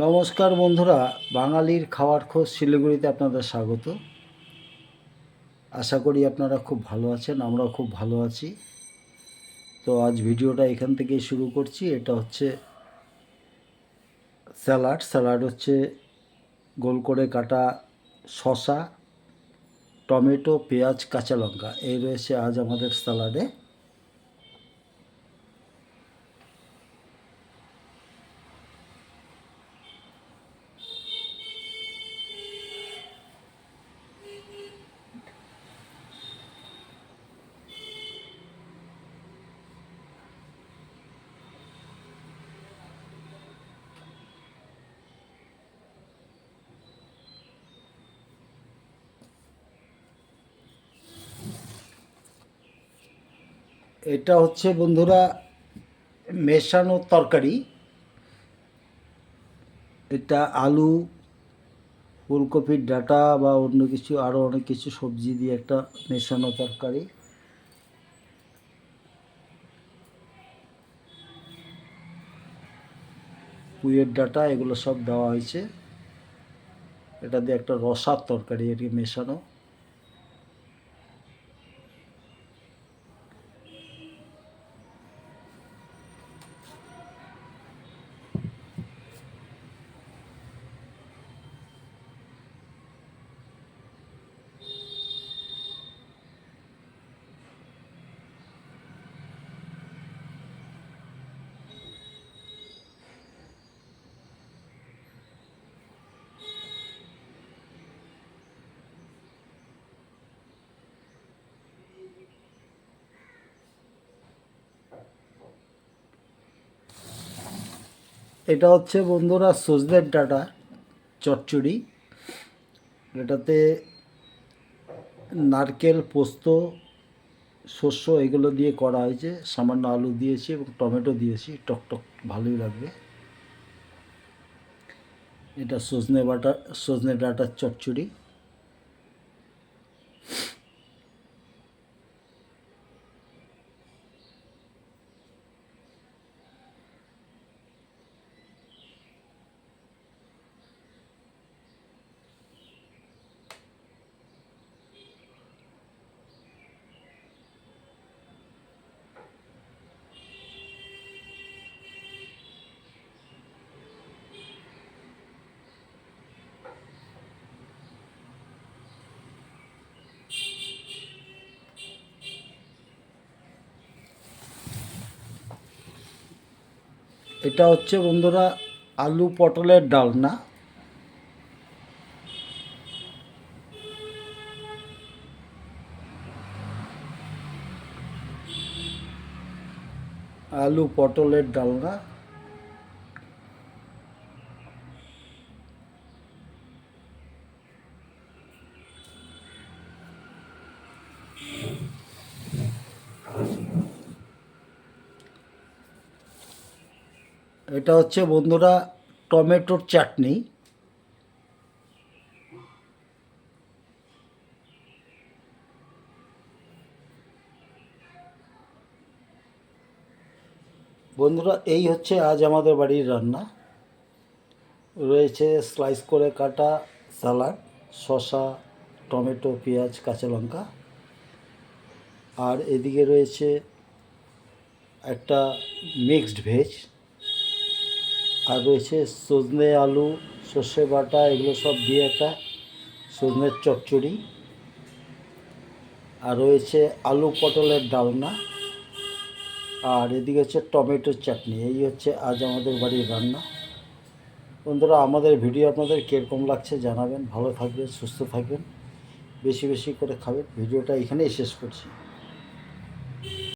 নমস্কার বন্ধুরা, বাঙালির খাওয়ার খোঁজ শিলিগুড়িতে আপনাদের স্বাগত। আশা করি আপনারা খুব ভালো আছেন, আমরাও খুব ভালো আছি। তো আজ ভিডিওটা এখান থেকেই শুরু করছি। এটা হচ্ছে স্যালাড। স্যালাড হচ্ছে গোল করে কাটা শসা, টমেটো, পেঁয়াজ, কাঁচা লঙ্কা। এই রয়েছে আজ আমাদের স্যালাডে। এটা হচ্ছে বন্ধুরা মেশানো তরকারি। এটা আলু, ফুলকপির ডাটা বা অন্য কিছু আরও অনেক কিছু সবজি দিয়ে একটা মেশানো তরকারি। পুঁয়ের ডাটা, এগুলো সব দেওয়া হয়েছে। এটা দিয়ে একটা রসার তরকারি এটি মেশানো। এটা হচ্ছে বন্ধুরা সজনের ডাটা, চচ্চড়ি। এটাতে নারকেল, পোস্ত, শস্য এগুলো দিয়ে করা হয়েছে। সামান্য আলু দিয়েছি এবং টমেটো দিয়েছি। টকটক টক ভালোই লাগবে। এটা সজনে বাটা, সজনে ডাটার চচ্চড়ি। এটা হচ্ছে বন্ধুরা আলু পটলের ডালনা। আলু পটলের ডালনা। এটা হচ্ছে বন্ধুরা টমেটোর চাটনি। বন্ধুরা, এই হচ্ছে আজ আমাদের বাড়ির রান্না। রয়েছে স্লাইস করে কাটা স্যালাড, শসা, টমেটো, পেঁয়াজ, কাঁচা লঙ্কা। আর এদিকে রয়েছে একটা মিক্সড ভেজ। আর রয়েছে সজনে আলু, সর্ষে বাটা, এগুলো সব দিয়ে একটা সজনের চচ্চড়ি। আর রয়েছে আলু পটলের ডালনা। আর এদিকে হচ্ছে টমেটোর চাটনি, এই হচ্ছে আজ আমাদের বাড়ির রান্না। বন্ধুরা, আমাদের ভিডিও আপনাদের কীরকম লাগছে জানাবেন। ভালো থাকবেন, সুস্থ থাকবেন। বেশি বেশি করে খাবেন। ভিডিওটা এখানেই শেষ করছি।